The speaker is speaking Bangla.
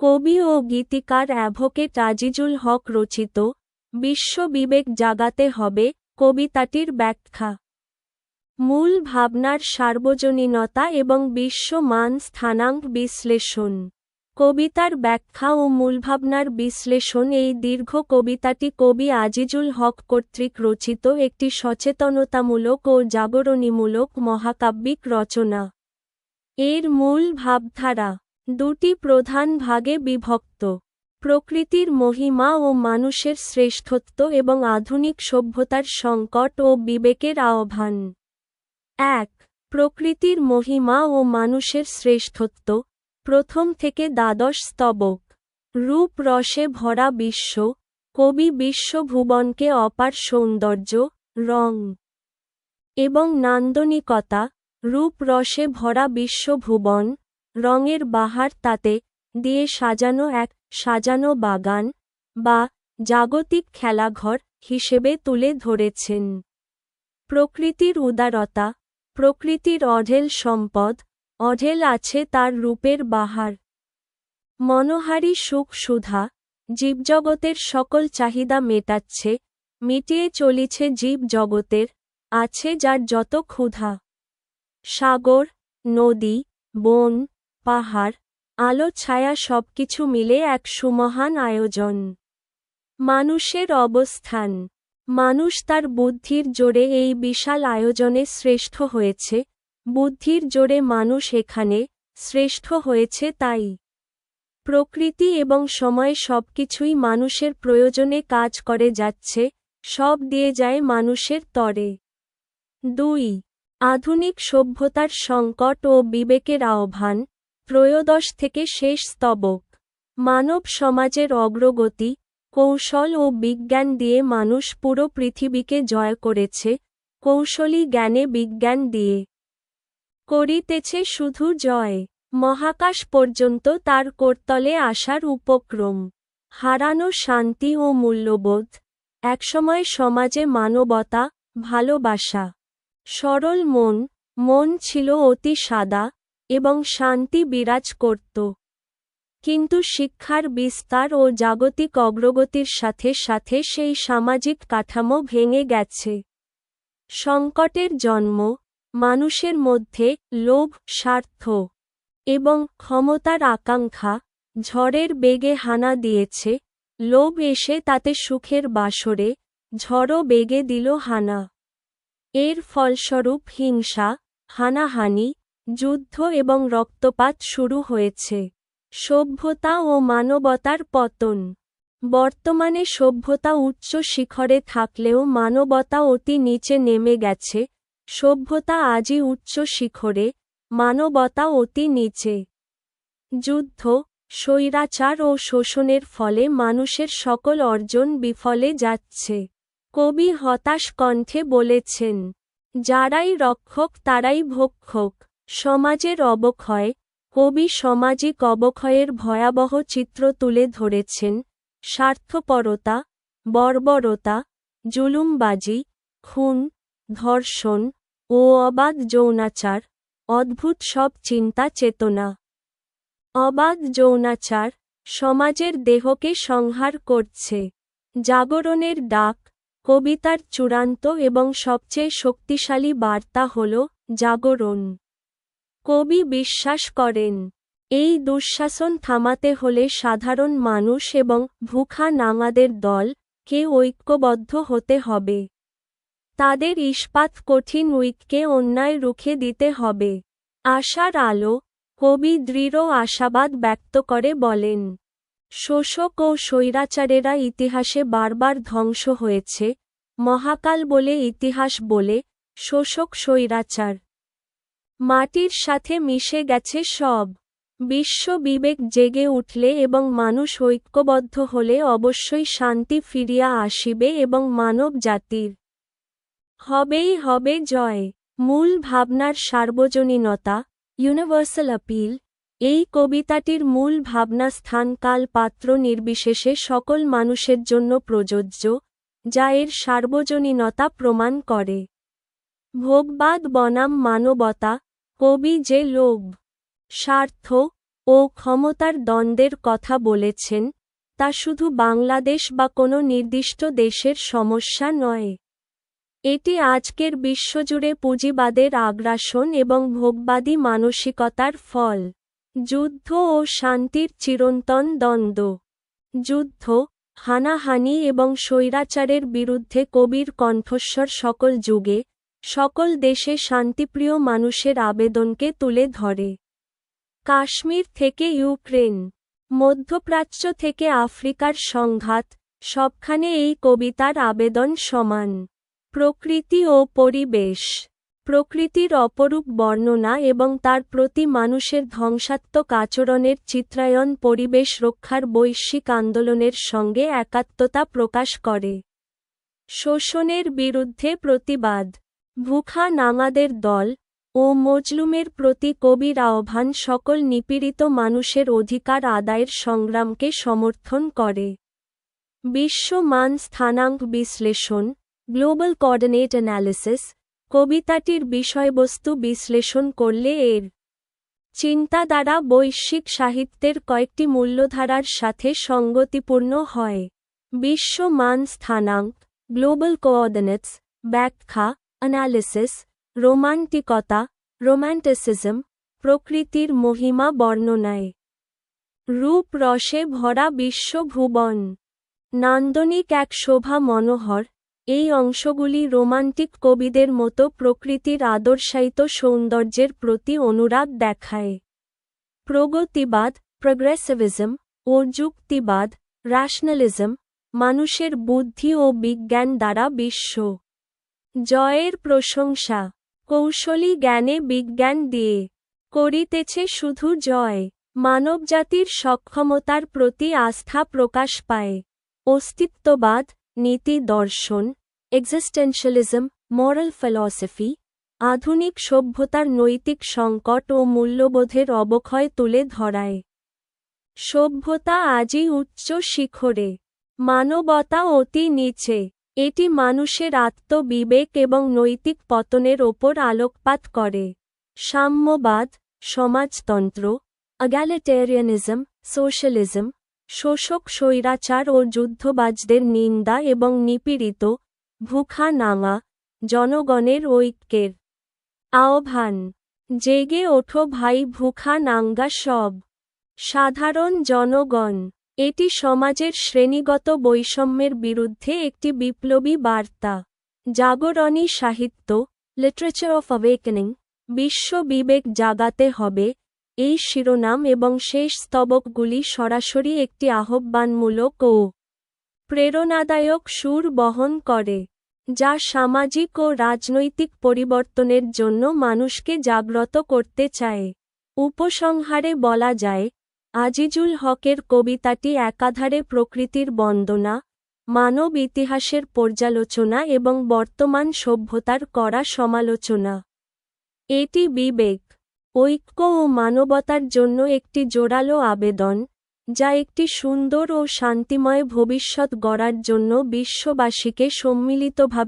কবি ও গীতিকার অ্যাভোকেট আজিজুল হক রচিত, বিশ্ব বিবেক জাগাতে হবে কবিতাটির ব্যাখ্যা। মূল ভাবনার সার্বজনীনতা এবং বিশ্ব মান স্থানাঙ্ক বিশ্লেষণ। কবিতার ব্যাখ্যা ও মূলভাবনার বিশ্লেষণ এই দীর্ঘ কবিতাটি কবি আজিজুল হক কর্তৃক রচিত একটি সচেতনতামূলক ও জাগরণীমূলক মহাকাব্যিক রচনা। এর মূল ভাবধারা দুটি প্রধান ভাগে বিভক্ত। প্রকৃতির মহিমা ও মানুষের শ্রেষ্ঠত্ব এবং আধুনিক সভ্যতার সংকট ও বিবেকের আহ্বান। এক, প্রকৃতির মহিমা ও মানুষের শ্রেষ্ঠত্ব। প্রথম থেকে দ্বাদশ স্তবক। রূপ রসে ভরা বিশ্ব। কবি বিশ্বভুবনকে অপার সৌন্দর্য, রং এবং নান্দনিকতা। রূপ রসে ভরা বিশ্বভুবন। রঙের বাহার তাতে দিয়ে সাজানো এক সাজানো বাগান বা জাগতিক খেলাঘর হিসেবে তুলে ধরেছেন। প্রকৃতির উদারতা, প্রকৃতির অঢেল সম্পদ, অঢেল আছে তার রূপের বাহার। মনোহারী সুখ সুধা, জীবজগতের সকল চাহিদা মেটাচ্ছে, মিটিয়ে চলিছে জীব জগতের আছে যার যত ক্ষুধা। সাগর, নদী, বন পাহাড়, আলো, ছায়া সবকিছু মিলে এক সুমহান আয়োজন। মানুষের অবস্থান। মানুষ তার বুদ্ধির জোরে এই বিশাল আয়োজনে শ্রেষ্ঠ হয়েছে। বুদ্ধির জোরে মানুষ এখানে শ্রেষ্ঠ হয়েছে তাই। প্রকৃতি এবং সময় সবকিছুই মানুষের প্রয়োজনে কাজ করে যাচ্ছে, সব দিয়ে যায় মানুষের তরে। দুই, আধুনিক সভ্যতার সংকট ও বিবেকের আহ্বান। ত্রয়োদশ থেকে শেষ স্তবক। মানব সমাজের অগ্রগতি, কৌশল ও বিজ্ঞান দিয়ে মানুষ পুরো পৃথিবীকে জয় করেছে, কৌশলী জ্ঞানে বিজ্ঞান দিয়ে। করিতেছে শুধু জয়। মহাকাশ পর্যন্ত তার করতলে আসার উপক্রম। হারানো শান্তি ও মূল্যবোধ। একসময় সমাজে মানবতা, ভালোবাসা। সরল মন মন ছিল অতি সাদা এবং শান্তি বিরাজ করত। কিন্তু শিক্ষার বিস্তার ও জাগতিক অগ্রগতির সাথে সাথে সেই সামাজিক কাঠামো ভেঙে গেছে। সংকটের জন্ম, মানুষের মধ্যে লোভ, স্বার্থ এবং ক্ষমতার আকাঙ্ক্ষা ঝড়ের বেগে হানা দিয়েছে। লোভ এসে তাতে সুখের বাসরে, ঝড়ও বেগে দিল হানা। এর ফলস্বরূপ হিংসা, হানাহানি যুদ্ধ এবং রক্তপাত শুরু হয়েছে। সভ্যতা ও মানবতার পতন। বর্তমানে সভ্যতা উচ্চ শিখরে থাকলেও মানবতা অতি নিচে নেমে গেছে। সভ্যতা আজই উচ্চ শিখরে, মানবতা অতি নিচে। যুদ্ধ, স্বৈরাচার ও শোষণের ফলে মানুষের সকল অর্জন বিফলে যাচ্ছে। কবি হতাশ কণ্ঠে বলেছেন, যারাই রক্ষক তারাই ভক্ষক। সমাজের অবক্ষয়, কবি সামাজিক অবক্ষয়ের ভয়াবহ চিত্র তুলে ধরেছেন। স্বার্থপরতা, বর্বরতা, জুলুমবাজি, খুন, ধর্ষণ ও অবাধ যৌনাচার, অদ্ভুত সব চিন্তা চেতনা। অবাধ যৌনাচার সমাজের দেহকে সংহার করছে। জাগরণের ডাক, কবিতার চূড়ান্ত এবং সবচেয়ে শক্তিশালী বার্তা হল জাগরণ। কবি বিশ্বাস করেন, এই দুঃশাসন থামাতে হলে সাধারণ মানুষ এবং ভুখা নাঙাদের দল কে ঐক্যবদ্ধ হতে হবে। তাদের ইস্পাত কঠিন উইককে অন্যায় রুখে দিতে হবে। আশার আলো কবি দৃঢ় আশাবাদ ব্যক্ত করে বলেন, শোষক ও স্বৈরাচারেরা ইতিহাসে বারবার ধ্বংস হয়েছে। মহাকাল বলে ইতিহাস বলে শোষক স্বৈরাচার। মাটির সাথে মিশে গেছে সব। বিশ্ব বিবেক জেগে উঠলে এবং মানুষ ঐক্যবদ্ধ হলে অবশ্যই শান্তি ফিরিয়া আসিবে এবং মানব জাতির হবেই হবে জয়। মূল ভাবনার সার্বজনীনতা ইউনিভার্সাল আপিল এই কবিতাটির মূল ভাবনা স্থান কাল পাত্র নির্বিশেষে সকল মানুষের জন্য প্রযোজ্য, যা এর সার্বজনীনতা প্রমাণ করে। ভোগবাদ বনাম মানবতা কবি যে লোভ, স্বার্থ ও ক্ষমতার দ্বন্দ্বের কথা বলেছেন, তা শুধু বাংলাদেশ বা কোনো নির্দিষ্ট দেশের সমস্যা নয়। এটি আজকের বিশ্বজুড়ে পুঁজিবাদের আগ্রাসন এবং ভোগবাদী মানসিকতার ফল। যুদ্ধ ও শান্তির চিরন্তন দ্বন্দ্ব। যুদ্ধ, হানাহানি এবং স্বৈরাচারের বিরুদ্ধে কবির কণ্ঠস্বর সকল যুগে সকল দেশে শান্তিপ্রিয় মানুষের আবেদনকে তুলে ধরে। কাশ্মীর থেকে ইউক্রেন, মধ্যপ্রাচ্য থেকে আফ্রিকার সংঘাত, সবখানে এই কবিতার আবেদন সমান। প্রকৃতি ও পরিবেশ, প্রকৃতির অপরূপ বর্ণনা এবং তার প্রতি মানুষের ধ্বংসাত্মক আচরণের চিত্রায়ন পরিবেশ রক্ষার বৈশ্বিক আন্দোলনের সঙ্গে একাত্মতা প্রকাশ করে। শোষণের বিরুদ্ধে প্রতিবাদ ভুখা নাঙাদের দল ও মজলুমের প্রতি কবির আহ্বান সকল নিপীড়িত মানুষের অধিকার আদায়ের সংগ্রামকে সমর্থন করে। বিশ্ব মান স্থানাঙ্ক বিশ্লেষণ গ্লোবাল কোঅর্ডিনেট অ্যানালিসিস কবিতাটির বিষয়বস্তু বিশ্লেষণ করলে এর চিন্তা দ্বারা বৈশ্বিক সাহিত্যের কয়েকটি মূল্যধারার সাথে সঙ্গতিপূর্ণ হয়। বিশ্ব মান স্থানাঙ্ক গ্লোবাল কোঅর্ডিনেটস ব্যাখ্যা অ্যানালিসিস রোমান্টিকতা রোম্যান্টিসিজম প্রকৃতির মহিমা বর্ণনায়। রূপ রসে ভরা বিশ্বভুবন। নান্দনিক এক শোভা মনোহর, এই অংশগুলি রোমান্টিক কবিদের মতো প্রকৃতির আদর্শায়িত সৌন্দর্যের প্রতি অনুরাগ দেখায়। প্রগতিবাদ প্রগ্রেসিভিজম ও যুক্তিবাদ র্যাশনালিজম মানুষের বুদ্ধি ও বিজ্ঞান দ্বারা বিশ্ব জয়ের প্রশংসা। কৌশলী জ্ঞানে বিজ্ঞান দিয়ে করিতেছে শুধু জয়। মানবজাতির সক্ষমতার প্রতি আস্থা প্রকাশ পায়। অস্তিত্ববাদ, নীতি দর্শন এক্সিস্টেনশিয়ালিজম মরাল ফিলসফি আধুনিক সভ্যতার নৈতিক সংকট ও মূল্যবোধের অবক্ষয় তুলে ধরায়। সভ্যতা আজই উচ্চ শিখরে। মানবতা অতি নিচে। এটি মানুষের আত্মবিবেক এবং নৈতিক পতনের ওপর আলোকপাত করে। সাম্যবাদ, সমাজতন্ত্র অ্যাগ্যালিটেরিয়ানিজম সোশ্যালিজম শোষক স্বৈরাচার ও যুদ্ধবাজদের নিন্দা এবং নিপীড়িত ভুখা নাঙা জনগণের ঐক্যের আহ্বান। জেগে ওঠো ভাই ভুখা নাঙ্গা সব। সাধারণ জনগণ। এটি সমাজের শ্রেণীগত বৈষম্যের বিরুদ্ধে একটি বিপ্লবী বার্তা। জাগরণী সাহিত্য লিটারেচার অফ অ্যাওয়েকেনিং বিশ্ব বিবেক জাগাতে হবে। এই শিরোনাম এবং শেষ স্তবকগুলি সরাসরি একটি আহ্বানমূলক ও প্রেরণাদায়ক সুর বহন করে, যা সামাজিক ও রাজনৈতিক পরিবর্তনের জন্য মানুষকে জাগ্রত করতে চায়। উপসংহারে বলা যায় আজিজুল হকের কবিতাটি একাধারে প্রকৃতির বন্দনা, মানব ইতিহাসের পর্যালোচনা এবং বর্তমান সভ্যতার করা সমালোচনা। এটি বিবেক, ঐক্য ও মানবতার জন্য একটি জোরালো আবেদন, যা একটি সুন্দর ও শান্তিময় ভবিষ্যৎ গড়ার জন্য বিশ্ববাসীকে সম্মিলিতভাবে